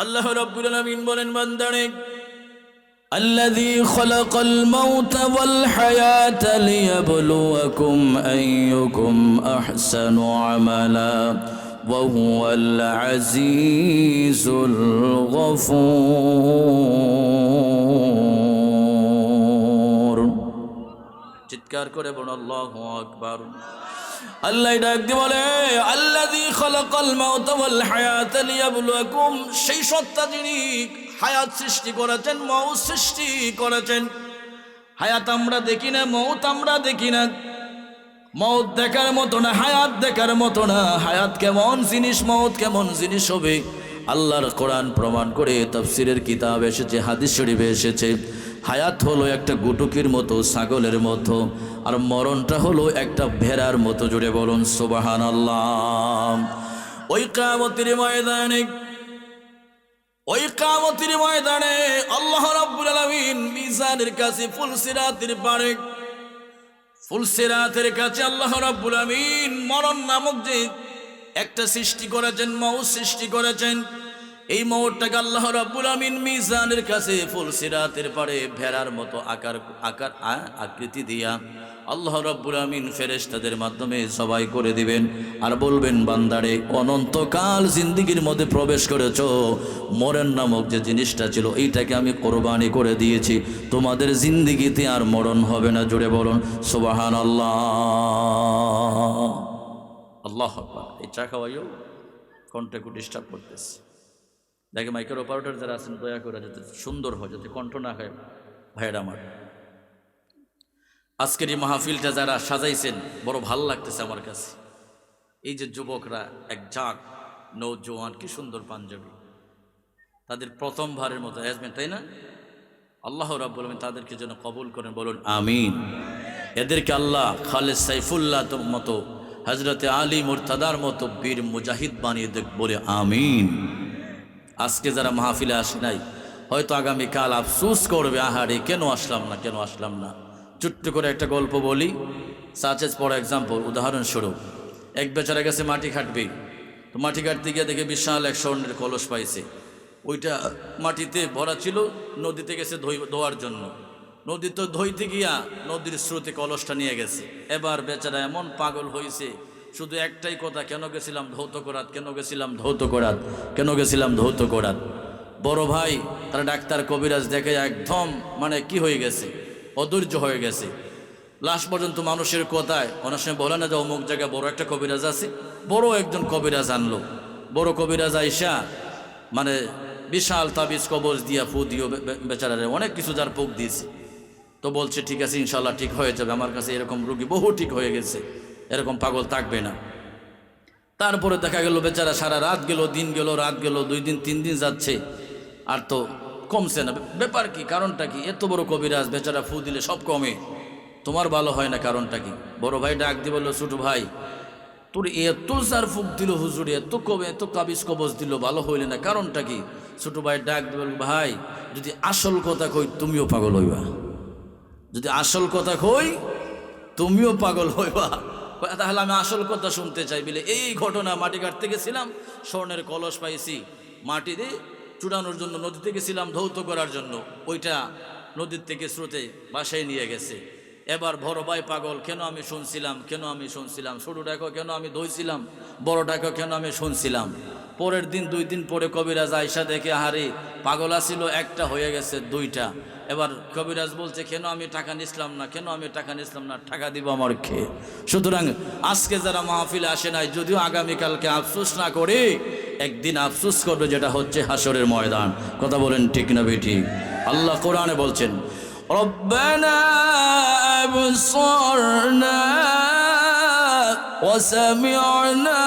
আল্লাহ রব্বুল আলামিন বলেন বান্দারে الذي خلق الموت والحياة ليبلوكم أيكم أحسن عملا وهو العزيز الغفور চিৎকার করে বলুন আল্লাহু আকবার আল্লাহ ডাক দিয়ে বলে আল্লাযী খালাকাল মাউতা ওয়াল হায়াতা লিয়াবলুয়াকুম। সেই সত্তা যিনি হায়াত সৃষ্টি করেছেন মৌত সৃষ্টি করেছেন। হায়াত আমরা দেখি না মৌত আমরা দেখি না। মৌত দেখার মতো না, হায়াত দেখার মতো না। হায়াত কেমন জিনিস মৌত কেমন জিনিস হবে? আল্লাহর কোরআন প্রমাণ করে তফসিরের কিতাব এসেছে, হাদিস শরীফে এসেছে। হায়াত হলো একটা গুটুকির মতো, ছাগলের মতো, আর মরণটা হলো একটা ভেড়ার মতো জুড়ে বলুন সুবাহান আল্লাহ ওই কামতির ময়দানে, ওই কামতির ময়দানে আল্লাহ রাব্বুল আলামিন মিজানের কাছে ফুলসিরাতের পারে ফুলসিরাতের কাছে আল্লাহ রাব্বুল আমিন মরণ নামক যে একটা সৃষ্টি করেছেন মৌ সৃষ্টি করেছেন এই মোহরটাকে আল্লাহ রাব্বুল আমিন মিজানের কাছে ফুলসিরাতের পারে ভেড়ার মতো আকার আকার আকৃতি দিয়া আল্লাহ রাব্বুল আমিন ফেরেশতাদের মাধ্যমে সবাই করে দিবেন। আর বলবেন, বান্দারে, অনন্তকাল জিন্দিগির মধ্যে প্রবেশ করেছ। মরণ নামক যে জিনিসটা ছিল, এইটাকে আমি কোরবানি করে দিয়েছি। তোমাদের জিন্দিগিতে আর মরণ হবে না জুড়ে বলুন সুবাহান আল্লাহ আল্লাহ। এই চা খাওয়াইও, কণ্ঠে ডিস্টার্ব করতেছে। দেখে মাইকের অপারেটর যারা আছেন, দয়া করে যাতে সুন্দর হয়, যাতে কণ্ঠ না খায় ভাইয়ের আমার, আজকের এই মাহফিলটা যারা সাজাইছেন, বড় ভালো লাগতেছে আমার কাছে। এই যে যুবকরা, এক জাক নৌজওয়ান কি সুন্দর পাঞ্জাবি। তাদের প্রথমবারের মতো, অ্যাজমেন্ট, তাই না? আল্লাহ রাব্বুল আলামিন তাদেরকে যেন কবুল করেন, বলুন, আমিন। এদেরকে আল্লাহ খালেদ সাইফুল্লাহ মতো হজরতে আলী মুরতাদার মতো, বীর মুজাহিদ বানিয়ে দেখ, বলে আমিন। আজকে যারা মাহফিলে আসে নাই, হয়তো আগামীকাল আফসুস করবে আহারে কেন আসলাম না, কেন আসলাম না? ছোট্ট করে একটা গল্প বলি সাচেস ফর এক্সাম্পল উদাহরণস্বরূপ, এক বেচারা গেছে মাটি খাটবে, তো মাটি কাটতে গিয়ে দেখে বিশাল এক স্বর্ণের কলস পাইছে। ওইটা মাটিতে ভরা ছিল, নদীতে গেছে ধোয়ার জন্য। নদী তো ধইতে গিয়া নদীর স্রোতে কলসটা নিয়ে গেছে। এবার বেচারা এমন পাগল হয়েছে শুধু একটাই কথা, কেন গেছিলাম ধৌত করাত? কেন গেছিলাম ধৌত করাত? কেন গেছিলাম ধৌত করাত? বড় ভাই, তারা ডাক্তার কবিরাজ দেখে একদম মানে কি হয়ে গেছে? অধৈর্য হয়ে গেছে। লাস্ট পর্যন্ত মানুষের কথায়, অনেক সময় বলে না যে অমুক জায়গায় বড় একটা কবিরাজ আছে? বড় একজন কবিরাজ আনলো। বড় কবিরাজ আইসা মানে বিশাল তাবিজ কবজ দিয়া ফু দিও বেচারারে, অনেক কিছু যার পোক দিয়েছে। তো বলছে, ঠিক আছে, ইনশাল্লাহ ঠিক হয়ে যাবে। আমার কাছে এরকম রুগী বহু ঠিক হয়ে গেছে। এরকম পাগল থাকবে না। তারপরে দেখা গেল বেচারা সারা রাত গেল, দিন গেল, রাত গেল, দুই দিন, তিন দিন যাচ্ছে। আর তো কমছে না। ব্যাপার কি, কারণটা কি? এত বড় কবিরাজ বেচারা ফু দিলে সব কমে। তোমার ভালো হয় না কারণটা কি? বড় ভাই ডাক দিয়ে বলল, ছোট ভাই, তোর এত সার ফুক দিল হুজুর, এত কবে, এত কাবিজ কবজ দিল, ভালো হইলে না। কারণটা কি? ছোট ভাই ডাক বলল, ভাই, যদি আসল কথা কই, তুমিও পাগল হইবা। যদি আসল কথা কই, তুমিও পাগল হইবা। তাহলে আমি আসল কথা শুনতে চাই বলে, এই ঘটনা মাটি কাটতে গেছিলাম, স্বর্ণের কলস পাইছি। মাটি দিয়ে চুড়ানোর জন্য নদীতে গেছিলাম, ধৌত করার জন্য। ওইটা নদীর থেকে স্রোতে বাসায় নিয়ে গেছে। এবার বড় ভাই পাগল, কেন আমি শুনছিলাম, কেন আমি শুনছিলাম? ছোট ডাকো, কেন আমি ধইছিলাম? ডাকো, কেন আমি শুনছিলাম? পরের দিন, দুই দিন পরে কবিরাজ আয়সা দেখে, আহারে, পাগল আসিল একটা হয়ে গেছে, দুইটা। এবার কবিরাজ বলছে কেন আমি টাকা নিছিলাম না কেন আমি টাকা নিছিলাম না টাকা দিব আমার খেয়ে সুতরাং আজকে যারা মাহফিলে আসে নাই যদিও আগামীকালকে আফসোস না করে একদিন আফসোস করবে যেটা হচ্ছে হাসরের ময়দান কথা বলেন ঠিক না বেটি আল্লাহ কোরআনে বলছেন ربنا أبصرنا وسمعنا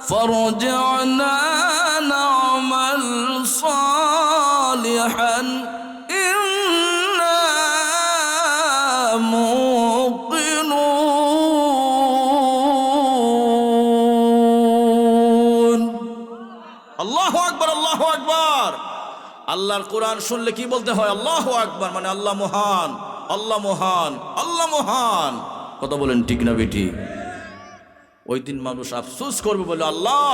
فارجعنا আল্লাহ আল্লাহর কোরআন শুনলে কি বলতে হয়? আল্লাহ আকবার মানে আল্লাহ মহান আল্লাহ মহান আল্লাহ মহান। কথা বলেন ঠিক না বেটি ওই দিন মানুষ আফসোস করবে বলে আল্লাহ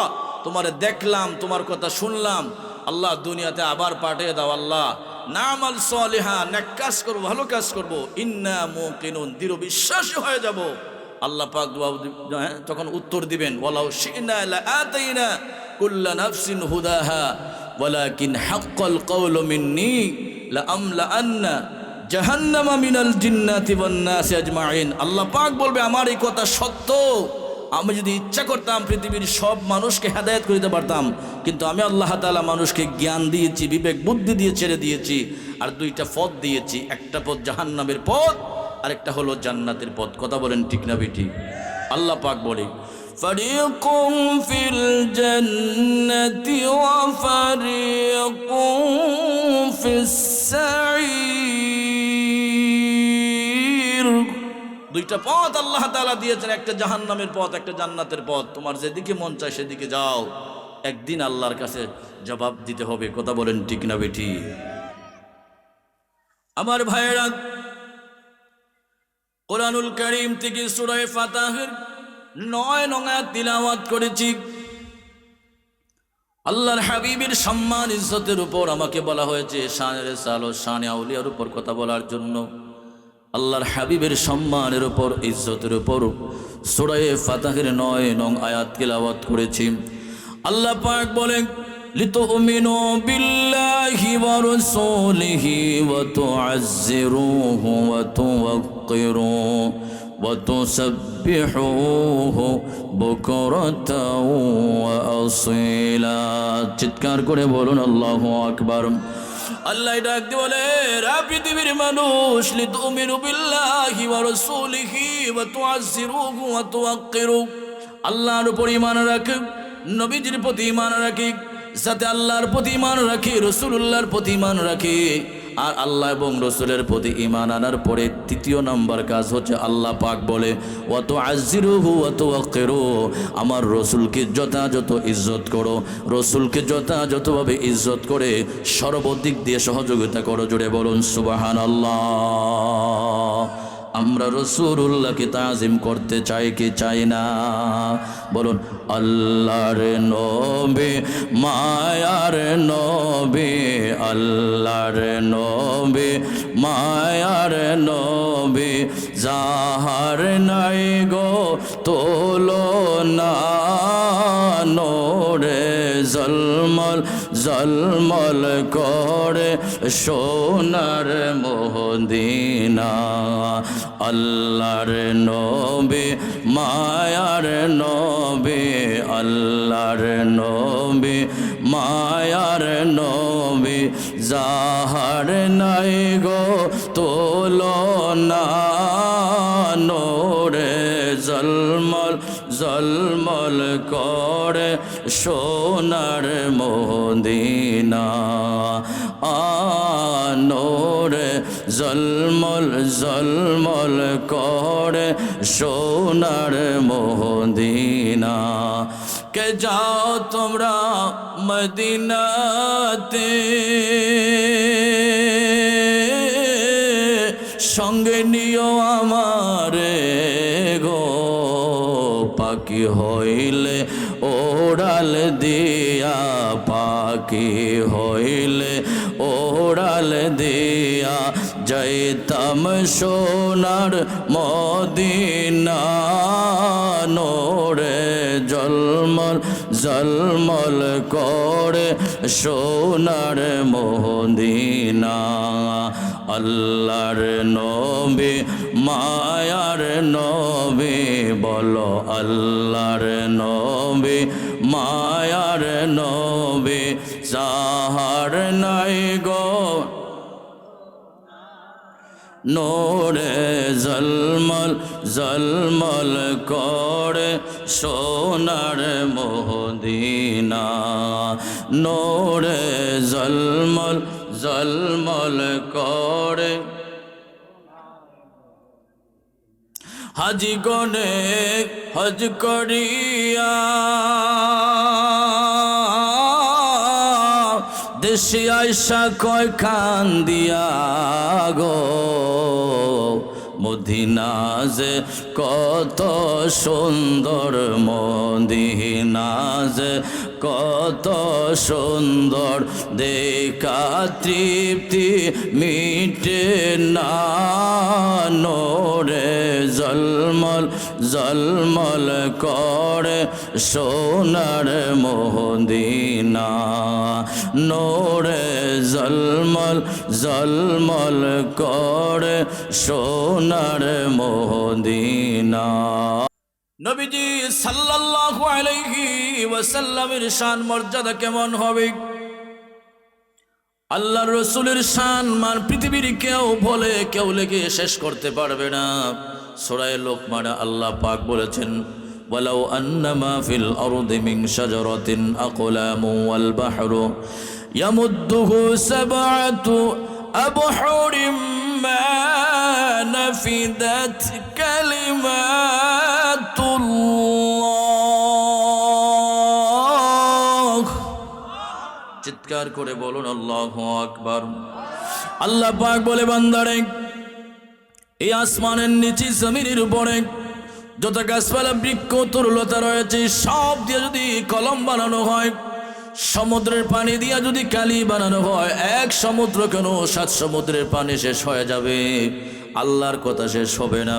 তোমারে দেখলাম তোমার কথা শুনলাম আল্লাহ দুনিয়াতে আবার পাঠিয়ে দাও আল্লাহ। নামাল সলিহা নেক কাজ করব ভালো কাজ করব। ইন্না মুকিনুন দৃঢ় বিশ্বাসী হয়ে যাব। আল্লাহ পাক হ্যাঁ, তখন উত্তর দিবেন ওয়ালাউ শিনা আতাইনা কুল্লা নাফসিন হুদাহা, ওয়ালাকিন হাক্কাল কওলু মিন্নি লা আমলা আন্না জাহান্নামা মিনাল জিন্নাতি ওয়ান নাসি আজমাইন। আল্লাহ পাক বলবে, আমার এই কথা সত্য। আমি যদি ইচ্ছা করতাম পৃথিবীর সব মানুষকে হেদায়েত করে দিতে পারতাম, কিন্তু আমি আল্লাহ তাআলা মানুষকে জ্ঞান দিয়েছি, বিবেক, বুদ্ধি দিয়ে ছেড়ে দিয়েছি, আর দুইটা পথ দিয়েছি। একটা পথ জাহান্নামের পথ, আরেকটা হলো জান্নাতের পথ। কথা বলেন ঠিক না বেটি আল্লাহ পাক বলে فريق في الجنة وفريق في السعير দুইটা পথ আল্লাহ তাআলা দিয়েছেন একটা জাহান্নামের পথ একটা জান্নাতের পথ তোমার যেদিকে মন চায় সেদিকে যাও একদিন আল্লাহর কাছে জবাব দিতে হবে কথা বলেন ঠিক না বেটি আমার ভাইয়েরা কোরআনুল করিম থেকে সুরায় ফাতাহের নয় নঙা তিলাওয়াত করেছি আল্লাহর হাবিবের সম্মান ইজ্জতের উপর আমাকে বলা হয়েছে শানের সালো শানে আউলিয়ার উপর কথা বলার জন্য আল্লাহর হাবিবের সম্মানের উপর ইজ্জতের উপর সুরায়ে ফাতাহের নয় নং আয়াত তিলাওয়াত করেছি আল্লাহ পাক বলেন لتؤمنوا بالله ورسوله وتعزروه وتوقروه وتسبحوه بكرة وأصيلا চিৎকার করে বলুন আল্লাহ আকবার আল্লাহ ডাক দিয়ে বলে রা পৃথিবীর মানুষ লিতুমিনু বিল্লাহি ওয়া রাসূলিহি ওয়া তুআজ্জিরুহু ওয়া তুওয়াক্কিরু আল্লাহর উপর ঈমান রাখে নবীজির প্রতি ঈমান রাখে সাথে আল্লাহর প্রতি ঈমান রাখে রাসূলুল্লাহর প্রতি ঈমান রাখে আর আল্লাহ এবং রসুলের প্রতি ইমান আনার পরে তৃতীয় নম্বর কাজ হচ্ছে আল্লাহ পাক বলে অত আজিরুহু অত অকেরো আমার রসুলকে যথাযথ ইজ্জত করো। রসুলকে যথাযথভাবে ইজ্জত করে সর্বদিক দিয়ে সহযোগিতা করো। জুড়ে বলুন সুবাহান আল্লাহ আমরা রসুল্লাহকে তাজিম করতে চাই কি চাই না? বলুন, আল্লাহর নবে, মায়ার নবে, আল্লাহর নবে, মায়ার নবে, যাহার নাই গো তোলো না নোরে জলমল জলমল করে সোনার মোহদিনা। আল্লাহর নবে, মায়ার নবে, আল্লাহর নবে, মায়ার নবে, যাহার নাই গো তোলো না নোরে জলমল জলমল করে সোনার মদিনা জলমল জলমল করে সোনার মদিনা। কে যাও তোমরা মদিনাতে? সঙ্গে নিও আমারে গো, পাখি হইলে ওড়াল দিয়া, পাখি হইলে ওড়াল দিয়া। যাইতাম সোনার মদিনা নোরে জলমল জলমল করে সোনার মদিনা। আল্লাহর নবে, মায়ার নবে, বলো আল্লাহর নবে, মায়ার নবে সাহার নাই গো নোরে জলমল জলমল করে সোনার মোদিনা। নোরে জলমল জলমল করে হাজি গনে হজ করিয়া দেশে আয়সা কয় খান দিয়া গো মদিনাজে কত সুন্দর মদিনাজে কত সুন্দর। দেখা তৃপ্তি মিটে না, নোরে জলমল জলমল করে সোনার মোহদিনা নোরে জলমল জলমল করে সোনার মোহদিনা নবীজি সাল্লাল্লাহু আলাইহি ওয়াসাল্লামের শান মর্যাদা কেমন হবে? আল্লাহর রসুলের শান মান পৃথিবীর কেউ বলে, কেউ লেগে শেষ করতে পারবে না। সোরায় লোকমানা আল্লাহ পাক বলেছেন ولو أن ما في الأرض من شجرة أقلام والبحر يمده سبعة أبحر ما نفدت كلمات الله চিৎকার করে বলুন আল্লাহ আকবার আল্লাহ পাক বলে বান্দারে এই আসমানের নিচে জমিনের উপরে যত গাছপালা, বৃক্ষ, তরুলতা রয়েছে, সব দিয়ে যদি কলম বানানো হয়, সমুদ্রের পানি দিয়ে যদি কালি বানানো হয়, এক সমুদ্র কেন সাত সমুদ্রের পানি শেষ হয়ে যাবে? আল্লাহর কথা শেষ হবে না।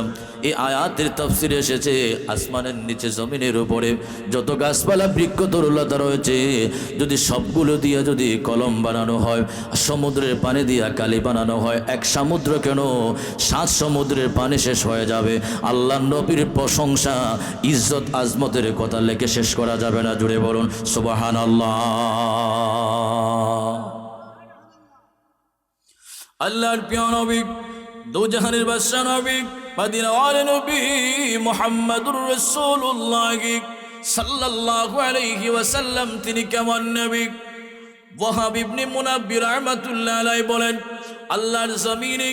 এই আয়াতের তফসির এসেছে আসমানের নিচে, জমিনের উপরে। যত গাছপালা, বৃক্ষ, তরুলতা রয়েছে, যদি সবগুলো দিয়ে যদি কলম বানানো হয়, সমুদ্রের পানি দিয়া কালি বানানো হয়, এক সমুদ্র কেন? সাত সমুদ্রের পানি শেষ হয়ে যাবে। আল্লাহ নবীর প্রশংসা ইজ্জত আজমতের কথা লেখে শেষ করা যাবে না। জুড়ে বলুন সুবাহান আল্লাহ আল্লাহর প্রিয় নবী দুজাহানের বাদশা নবী, মদিনাওয়ালা নবী মুহাম্মাদুর রাসূলুল্লাহ সাল্লাল্লাহু আলাইহি ওয়াসাল্লাম, তিনি কেমন নবী? ওয়াহাব ইবনে মুনাব্বির রাহমাতুল্লাহ আলাইহি বলেন, আল্লাহর জমিনে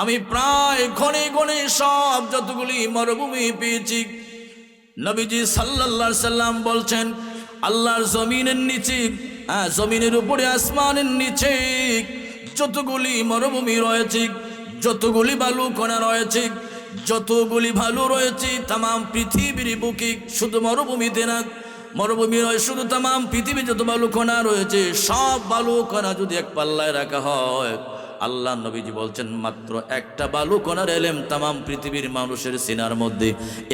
আমি প্রায় ঘনে ঘনে সব যতগুলি মরুভূমি পেয়েছি। নবীজি সাল্লাল্লাহু সাল্লাম বলছেন, আল্লাহর জমিনের নিচে জমিনের উপরে, আসমানের নিচে যতগুলি মরুভূমি রয়েছে যতগুলি বালু কণা রয়েছে, যতগুলি ভালু রয়েছে তাম পৃথিবীর বুকে, শুধু মরুভূমিতে না, মরুভূমি নয়, শুধু তাম পৃথিবীর যত বালু কণা রয়েছে, সব বালু কণা যদি এক পাল্লায় রাখা হয়। আল্লাহ নবীজি বলছেন, মাত্র একটা বালু কণার এলেম তাম পৃথিবীর মানুষের সিনার মধ্যে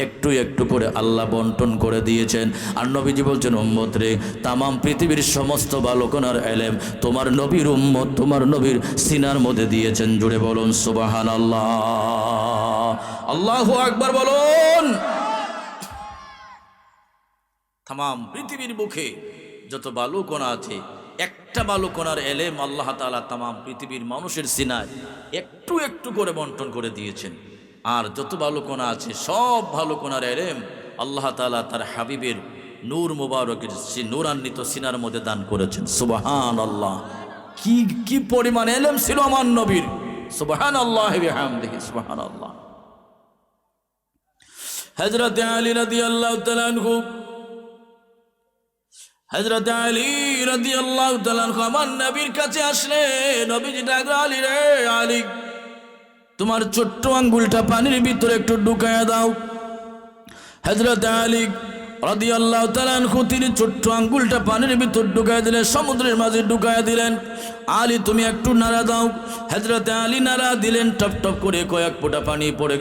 একটু একটু করে আল্লাহ বন্টন করে দিয়েছেন। আর নবীজি বলছেন, উম্মত রে তাম পৃথিবীর সমস্ত বালু কণার এলেম তোমার নবীর উম্মত, তোমার নবীর সিনার মধ্যে দিয়েছেন। জুড়ে বলুন সুবাহান আল্লাহ আল্লাহ আকবার বলুন। তাম পৃথিবীর বুকে যত বালু কণা আছে একটা বালু কণার এলেম আল্লাহ তালা তাম পৃথিবীর মানুষের সিনায় একটু একটু করে বন্টন করে দিয়েছেন। আর যত বালু কণা আছে, সব ভালো কোনার এলেম আল্লাহ তালা তার হাবিবের নূর মুবারকের নূরান্বিত সিনার মধ্যে দান করেছেন। সুবাহান আল্লাহ কি কি পরিমাণ এলেম ছিল আমার নবীর। সুবাহান আল্লাহ দেখি সুবাহান আল্লাহ হজরত আলী রাদি আল্লাহ হজরত আলী রাদি আল্লাহ তালানহু আমার নবীর কাছে আসলে, নবীজি ডাকলো, আলী রে, আলী, তোমার ছোট্ট আঙ্গুলটা পানির ভিতরে একটু ঢুকায় দাও। হজরত আলী রাদি আল্লাহ তালানহু তিনি ছোট্ট পানির ভিতর সমুদ্রের মাঝে দিলেন। তুমি একটু নাড়া দাও। নাড়া দিলেন করে কয়েক ফোঁটা পানি পড়ে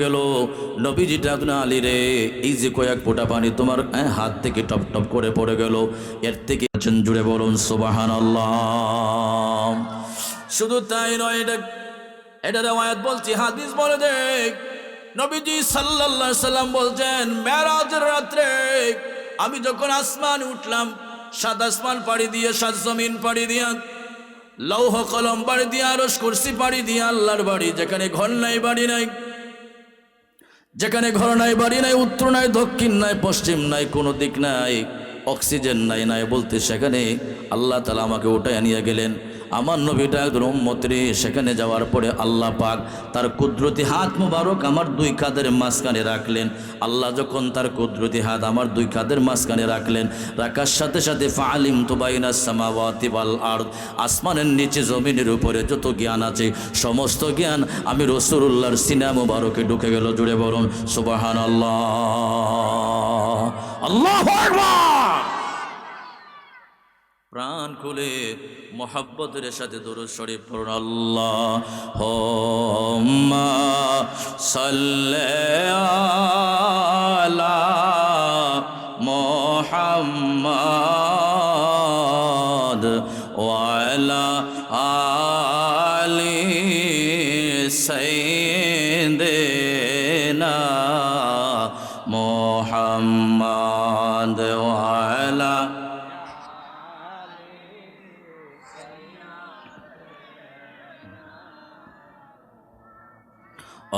রে কয়েক ফোঁটা পানি তোমার হাত থেকে টপ টপ করে পড়ে গেল। এর থেকে জুড়ে বলুন সুবাহান শুধু তাই নয়, এটা এটা বলছি, হাদিস বলে দেখ। নবীজি সাল্লাল্লাহু সাল্লাম বলছেন, মেরাজের রাত্রে আমি যখন আসমান উঠলাম, সাত আসমান পাড়ি দিয়ে, সাত জমিন পাড়ি দিয়া, লৌহ কলম বাড়ি দিয়ে আরস কুরসি পাড়ি দিয়ে আল্লাহর বাড়ি, যেখানে ঘর নাই, বাড়ি নাই, যেখানে ঘর নাই, বাড়ি নাই, উত্তর নাই, দক্ষিণ নাই, পশ্চিম নাই, কোনো দিক নাই, অক্সিজেন নাই নাই বলতে সেখানে আল্লাহ তালা আমাকে উঠায় নিয়ে গেলেন। আমার নবীটা একজন উম্মতরে সেখানে যাওয়ার পরে আল্লাহ পাক তার কুদরতি হাত মুবারক আমার দুই কাদের মাঝখানে রাখলেন। আল্লাহ যখন তার কুদরতি হাত আমার দুই কাদের মাঝখানে রাখলেন, রাখার সাথে সাথে ফালিম তুবাইনা সামাওয়াতি ওয়াল আরদ, আসমানের নিচে জমিনের উপরে যত জ্ঞান আছে, সমস্ত জ্ঞান আমি রসুল্লাহর সিনা মুবারকে ঢুকে গেল, জুড়ে বলুন সুবাহান আল্লাহ আল্লাহ প্রাণ খুলে মোহাব্বতের সাথে দরুদ শরীফ পড়ুন। আল্লাহ হোম্মা সাল্লে মোহাম্মদ ওয়ালা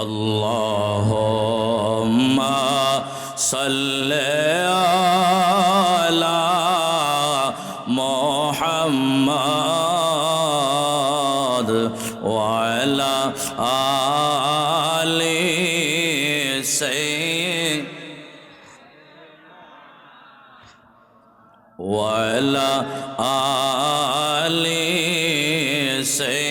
اللهم صل على محمد وعلى آل سيد وعلى آل سيدنا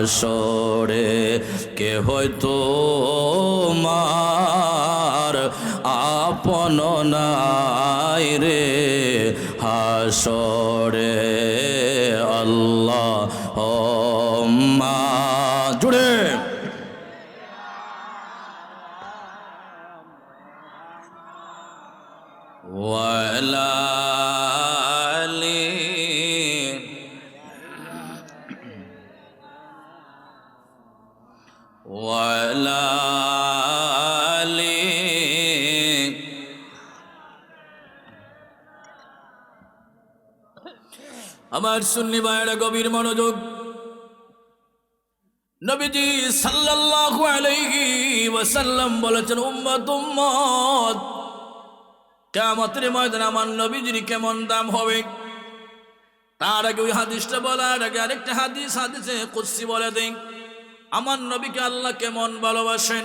হাসরে কে হয়তো মার আপন নাই রে হাসরে। আল্লাহ মা সুন্নি ভাইয়েরা গভীর মনোযোগ। নবীজি সাল্লাল্লাহু আলাইহি ওয়াসাল্লাম বলেছেন, উম্মত উম্মত কেমতের ময়দান আমার নবীজির কেমন দাম হবে? তার আগে ওই হাদিসটা বলার আগে আরেকটা হাদিস, হাদিসে কুৎসি বলে দেন আমার নবীকে আল্লাহ কেমন ভালোবাসেন?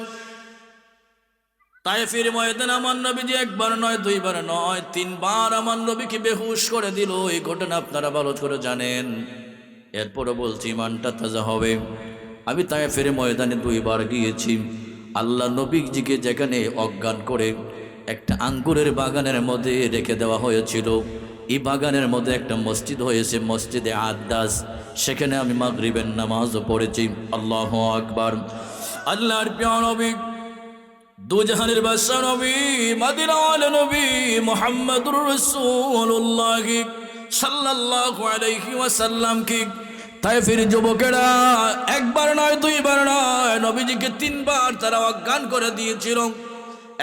তাই ফির ময়দান আমার নবীজি একবার নয়, দুইবার নয়, তিনবার আমার নবীকে বেহুশ করে দিল। এই ঘটনা আপনারা ভালো করে জানেন। এরপরে বলছি, ইমানটা তাজা হবে। আমি তাই ফিরে ময়দানে দুইবার গিয়েছি। আল্লাহ নবীজিকে যেখানে অজ্ঞান করে একটা আঙ্গুরের বাগানের মধ্যে রেখে দেওয়া হয়েছিল। এই বাগানের মধ্যে একটা মসজিদ হয়েছে, মসজিদে আদাস সেখানে আমি মাগরিবের নামাজও পড়েছি। আল্লাহ আকবার। আল্লাহর প্রিয় নবী দুজাহানের বাদশা নবী মদিনাল নবী মুহাম্মদুর রাসূলুল্লাহ সাল্লাল্লাহু আলাইহি ওয়াসাল্লাম কি তাই ফির যুবকেরা, একবার নয়, দুইবার নয়, নবীজিকে তিনবার তারা অজ্ঞান করে দিয়েছিল।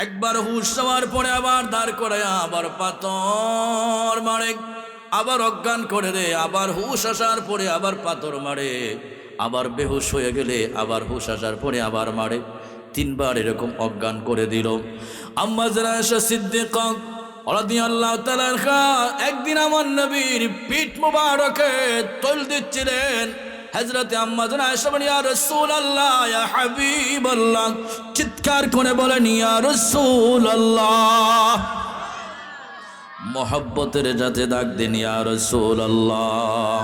একবার হুশ যাওয়ার পরে আবার দাঁড় করে আবার পাথর মারে, আবার অজ্ঞান করে রে আবার হুশ আসার পরে আবার পাথর মারে, আবার বেহুশ হয়ে গেলে আবার হুশ আসার পরে আবার মারে। তিনবার এরকম অজ্ঞান করে দিল। একদিন আমার নবীর পিঠ মুবারকে তৈল দিচ্ছিলেন। হজরতে আম্মা জানা এসবেন রসুল আল্লাহ চিৎকার করে বলেন আল্লাহ মোহব্বতের যাতে ডাক দিন, ইয়া রসুল আল্লাহ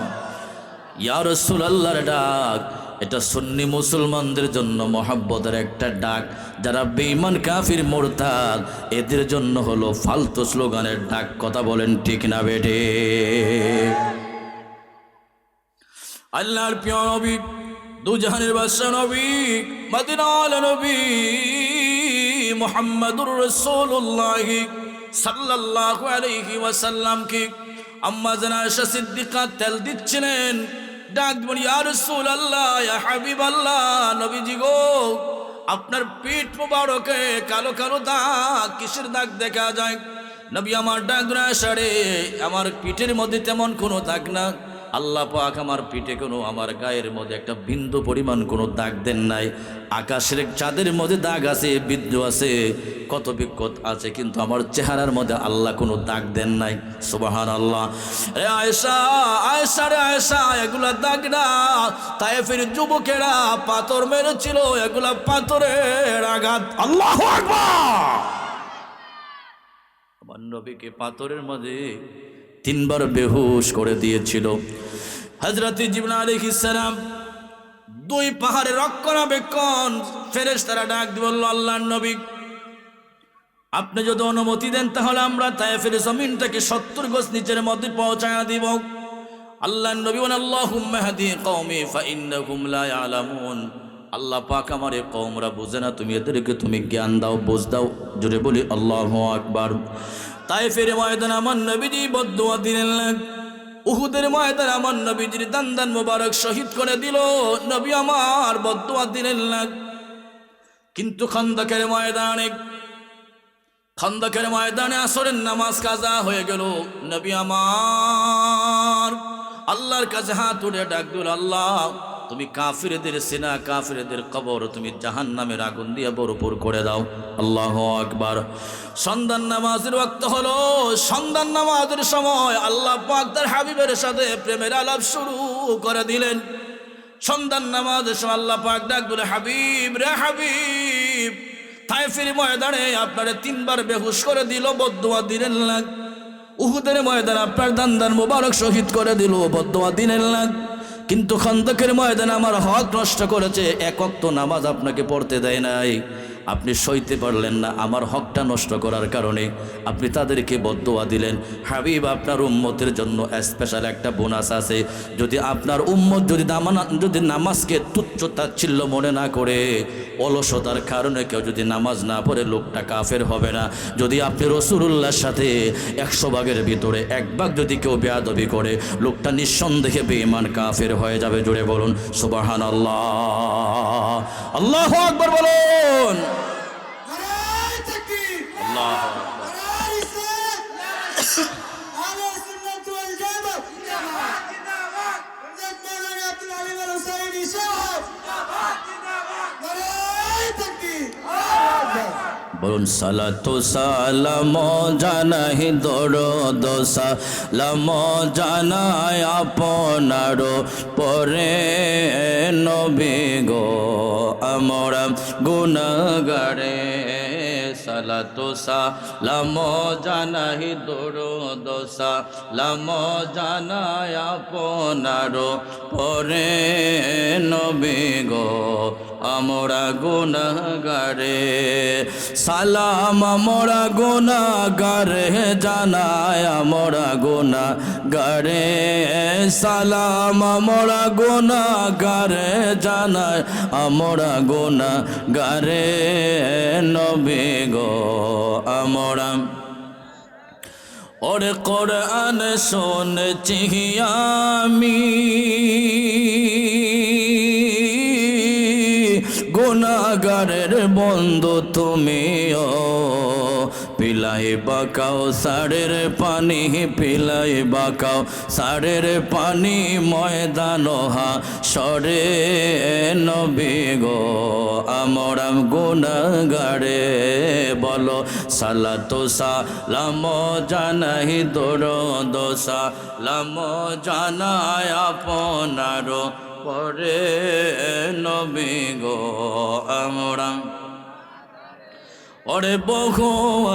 ইয়া রসুল আল্লাহর ডাক। এটা সুন্নি মুসলমানদের জন্য মহাব্বতের একটা ডাক। যারা বেঈমান, কাফির, মোরতাদ, এদের জন্য হলো ফালতু স্লোগানের ডাক। কথা বলেন ঠিক না বেটে আল্লাহর প্রিয় নবী, দুজাহানের বাদশা নবী মদিনাল নবী মুহাম্মাদুর রাসূলুল্লাহ সাল্লাল্লাহু আলাইহি ওয়াসাল্লাম কি আম্মা জানা সিদ্দিকা তেল দিচ্ছিলেন। ডাক বলি, ইয়া আল্লাহ হাবিব আল্লাহ নবীজি গো, আপনার পিঠ মুবারকে কালো কালো দাগ কিসের দাগ দেখা যায়? নবী আমার ডাক সারে আমার পিঠের মধ্যে তেমন কোনো দাগ না। আল্লাহ পাক আমার পিঠে কোনো আমার গায়ের মধ্যে একটা বিন্দু পরিমাণ কোনো দাগ দেন নাই। আকাশের চাঁদের মধ্যে দাগ আছে বিদ্যু আছে কত বিক্ষত আছে কিন্তু আমার চেহারার মধ্যে আল্লাহ কোনো দাগ দেন নাই। সুবাহান আল্লাহ রে আয়সা আয়সা রে আয়সা এগুলা দাগ না। তাই ফির যুবকেরা পাথর মেরেছিল এগুলা পাথরের আঘাত। আল্লাহ আমার নবীকে পাথরের মধ্যে তিনবার বেহুশ করে দিয়েছিল। হজরত জিবনা আলিহিসাম দুই পাহাড়ে রক্ষণাবেক্ষণ ফেরেস তারা ডাক বলল, আল্লাহর নবী, আপনি যদি অনুমতি দেন তাহলে আমরা তাই ফেলে জমিনটাকে সত্তর গোছ নিচের মধ্যে পৌঁছায়া দিব। আল্লাহ নবী বলেন, আল্লাহুম্মা হাদি কওমি ফাইন্নাহুম লা ইয়ালামুন। আল্লাহ পাক আমার এই কওমরা বুঝে না, তুমি এদেরকে তুমি জ্ঞান দাও, বুঝ দাও। জোরে বলি, আল্লাহু আকবার। তাই ফেরে ময়দান আমার নবীজি বদুয়া দিলেন। না উহুদের ময়দান আমার নবীজির দান্দান মোবারক শহীদ করে দিল। নবী আমার বদুয়া দিলেন। কিন্তু খন্দকের ময়দানে খন্দকের ময়দানে আসরের নামাজ কাজা হয়ে গেল। নবী আমার আল্লাহর কাছে হাত উঠে ডাক দিল, আল্লাহ তুমি কাফিরদের সেনা, কাফিরদের কবর, তুমি জাহান নামের আগুন দিয়ে বরপুর করে দাও। আল্লাহ আকবার। সন্ধান নামাজের ওয়াক্ত হলো। সন্ধান নামাজের সময় আল্লাহ পাক হাবিবের সাথে প্রেমের আলাপ শুরু করে দিলেন। সন্ধান নামাজের সময় আল্লাহ পাক ডাক দিল হাবিব রে হাবিব, তাইফের ময়দানে আপনারে তিনবার বেহুশ করে দিল বদুয়া দিলেন লাগ। উহুদের ময়দান আপনার দান্দান মোবারক শহীদ করে দিল বদুয়া দিলেন লাগ। কিন্তু খন্দকের ময়দানে আমার হক নষ্ট করেছে একক তো নামাজ আপনাকে পড়তে দেয় নাই। আপনি সইতে পারলেন না আমার হকটা নষ্ট করার কারণে। আপনি তাদেরকে বদুয়া দিলেন। হাবিব, আপনার উম্মতের জন্য স্পেশাল একটা বোনাস আছে। যদি আপনার উম্মত যদি যদি নামাজকে তুচ্ছ তাচ্ছিল্য মনে না করে, অলসতার কারণে কেউ যদি নামাজ না পড়ে, লোকটা কাফের হবে না। যদি আপনি রসুল্লাহর সাথে একশো ভাগের ভিতরে এক ভাগ যদি কেউ বেয়াদবি করে, লোকটা নিঃসন্দেহে বেঈমান কাফের হয়ে যাবে। জুড়ে বলুন সুবাহান আল্লাহ আল্লাহ আকবর বলুন। তাকবীর বলুন সালাতু সালাম জানাই দরদ সালাম জানাই আপনার পরে নবী গো আমরা গুণগারে সালাতু সালাম জানাই দরদ সালাম জানাই আপনার পরে নবী গো, আমরা গুণগারে সালাম, আমরা গুণাগারে জানায় আমরা গুণাগারে সালাম, আমরা গুণাগারে জানায় আমরা গুণাগারে নবী গো, আমরা। ওরে কোরআন শুনছি আমি, গুণাগারের বন্ধু তুমিও। পিলাই বাকাও, সারের পানি পিলাই বাকাও, সারের পানি ময়দান হা, সরে নবী গো আমরাম গুণাগারে বলো, সালাতো সালাম জানাই দোর দোসা লাম জানায় আপনার পরে নবী গো, আমরা ওরে বহু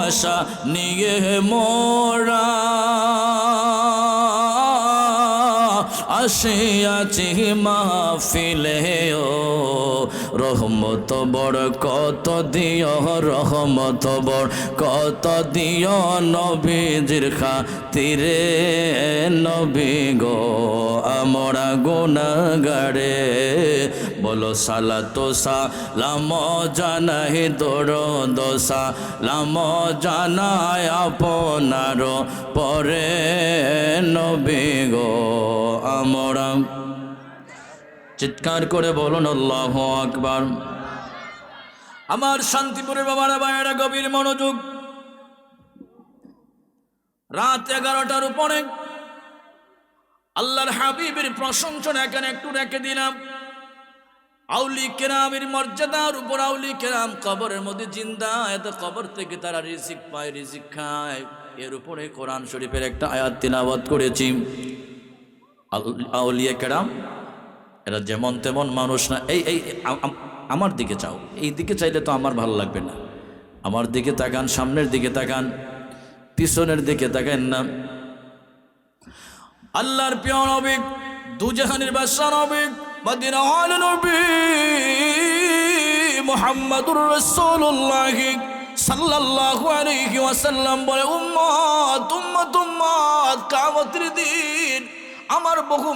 আশা নিয়ে মোরা আসিয়াছি মাহফিলে, ও রহমত বড় কত দিও রহমত বড় কত দিও নবীজির খাতিরে, নবী গো, আমরা গুণাগারে বলো সালা তো সালাম জানাই দোর দোসা লাম জানায় আপনার পরে নবী গো আমরা। চিৎকার করে বলুন, আল্লাহ আকবার। আমার শান্তিপুরের বাবারা, ভাইয়েরা, গভীর মনোযোগ। রাত এগারোটার উপরে আল্লাহর হাবিবের প্রশংসন এখানে একটু রেখে দিলাম। আউলি কেরামের মর্যাদার উপর আউলি কেরাম কবরের মধ্যে জিন্দা, এত কবর থেকে তারা রিজিক পায়, রিজিক খায়। এর উপরে কোরআন শরীফের একটা আয়াত তিলাবাত করেছি। আউলিয়া কেরাম, এরা যেমন তেমন মানুষ না। এই এই, আম- আমার দিকে চাও। এই দিকে চাইলে তো আমার ভালো লাগবে না। আমার দিকে তাকান, সামনের দিকে তাকান, পিছনের দিকে তাকান না। আল্লাহর প্রিয় নবী, দুজাহানের বাদশা নবী মদিনা হল নবী মুহাম্মাদুর রাসূলুল্লাহ সাল্লাল্লাহু আলাইহি ওয়াসাল্লাম বলে, উম্মত উম্মত উম্মত কিয়ামতের দিন আমার বহু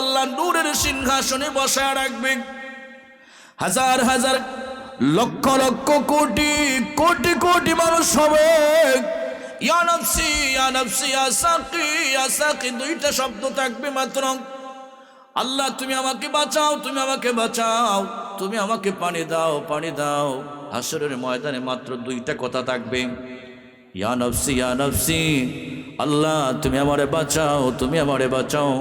আল্লাহ নূরের সিংহাসনে বসায় রাখবে। হাজার হাজার, লক্ষ লক্ষ, কোটি কোটি কোটি মানুষ হবে। ইয়া নফসি ইয়া নফসি, ইয়া সাকি ইয়া সাকি, দুইটা শব্দ থাকবে মাত্র। আল্লাহ, তুমি আমাকে বাঁচাও, তুমি আমাকে বাঁচাও, তুমি আমাকে পানি দাও পানি দাও। হাসরের ময়দানে মাত্র দুইটা কথা থাকবে। ইয়া নফসি ইয়া নফসি, আল্লাহ, তুমি আমারে বাঁচাও, তুমি আমারে বাঁচাও।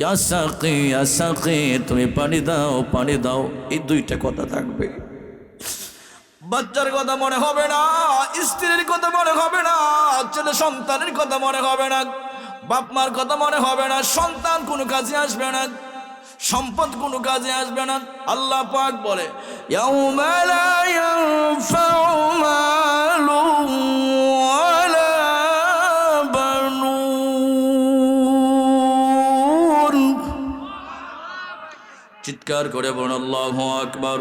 ইয়া সাকি ইয়া সাকি, তুমি পানি দাও পানি দাও। এই দুইটা কথা থাকবে। বাচ্চার কথা মনে হবে না, স্ত্রীর কথা মনে হবে না, ছেলে সন্তানের কথা মনে হবে না, বাপ মার কথা মনে হবে না, সন্তান কোনো কাজে আসবে না। সম্পদ কোনো কাজে আসবে না। আল্লাহ পাক বলে, "ইয়াউমা লা ইয়ানফাউ মালুন ওয়ালা বানুন। চিৎকার করে বলুন, আল্লাহু আকবার।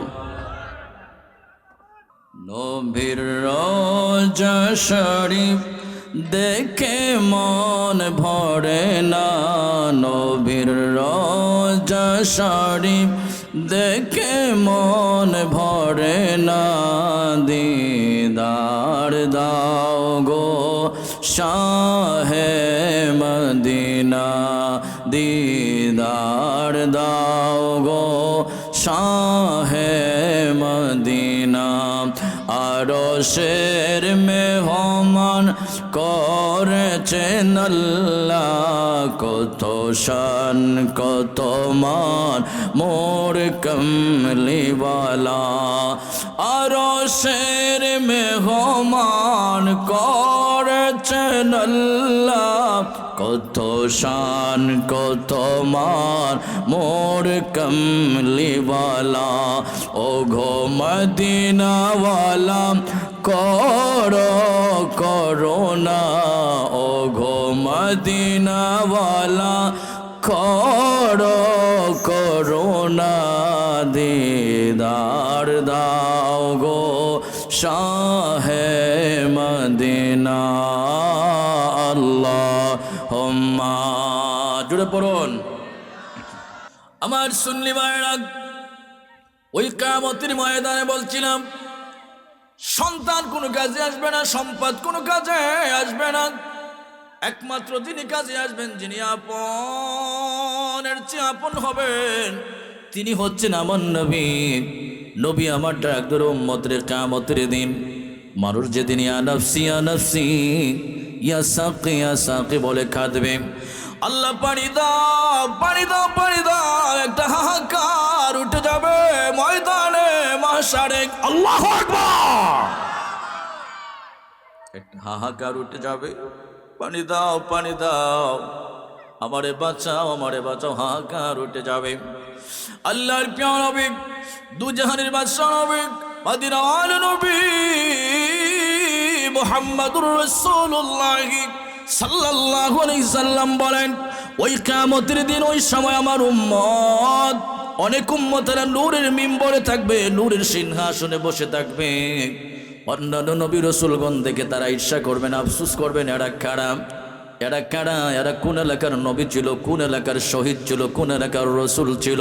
নবীর রোজা শরীফ দেখে মন ভরে না নবীর রোজা শরীফ দেখে মন ভরে না দিদার দাও গো শাহে মদিনা। দিদার দাও গো শাহে মদিনা। আরও শের মেহমান করেছেন কত শান, কত মান, মোর কমলিওয়ালা। আরও শের মেহমান করেছেন আল্লাহ কত শান, কত মান, মোর কমলিওয়ালা। ও ঘো মদিনাওয়ালা করো করোনা ও ঘো মদিনাওয়ালা। করো করোনা দিদার দাও গো শাহে মদিনা আল্লাহ হোম্মা জুড়ে পড়ুন। আমার সুন্নি মায়েরা ওই কামতির ময়দানে বলছিলাম সন্তান কোনো কাজে আসবে না, সম্পদ কোনো কাজে আসবে না। একমাত্র যিনি কাজে আসবেন, যিনি আপনের চেয়ে আপন হবেন। তিনি হচ্ছেন আমার নবী। নবী আমার ডাক্তার উম্মতের কামতের দিন। মানুষ যেদিন আনফসি আনফসি ইয়া সাকি ইয়া সাকি বলে খাদবে আল্লাহ পানি দাও পানি দাও পানি দাও, একটা হাহাকার উঠে যাবে ময়দানে মাসারে আল্লাহ একটা হাহাকার উঠে যাবে। পানি দাও পানি দাও, আমারে বাঁচাও আমারে বাঁচাও, হাহাকার উঠে যাবে। আল্লাহর প্রিয় নবী, দুজাহানের বাদশাহ নবী মদিনা আল নবী মুহাম্মাদুর রাসূলুল্লাহ। সাল্লাল্লাহু বলেন, ওই কিয়ামতের দিন, ওই সময় আমার উম্মত অনেক উম্মতেরা নূরের মিম্বরে থাকবে, নূরের সিংহাসনে বসে থাকবে। অন্যান্য নবী রসুলগণ দেখে তারা ঈর্ষা করবেন আফসুস করবেন এরা কারা? এরা কারা? এরা কোন এলাকার নবী ছিল, কোন এলাকার শহীদ ছিল, কোন এলাকার রসুল ছিল?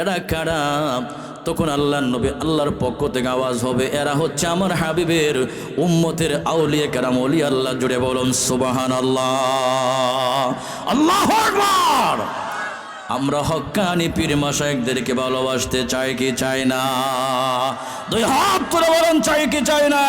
এরা কারা? তখন আল্লাহ নবী আল্লাহর পক্ষ থেকে আওয়াজ হবে, এরা হচ্ছে আমার হাবিবের উম্মতের আউলিয়া কেরাম অলি আল্লাহ জুড়ে বলুন সুবাহান আল্লাহ আল্লাহ আমরা হক্কানি পীর মাসায়কদেরকে ভালোবাসতে চাই কি চাই না? দুই হাত করে বলেন, চাই কি চাই না?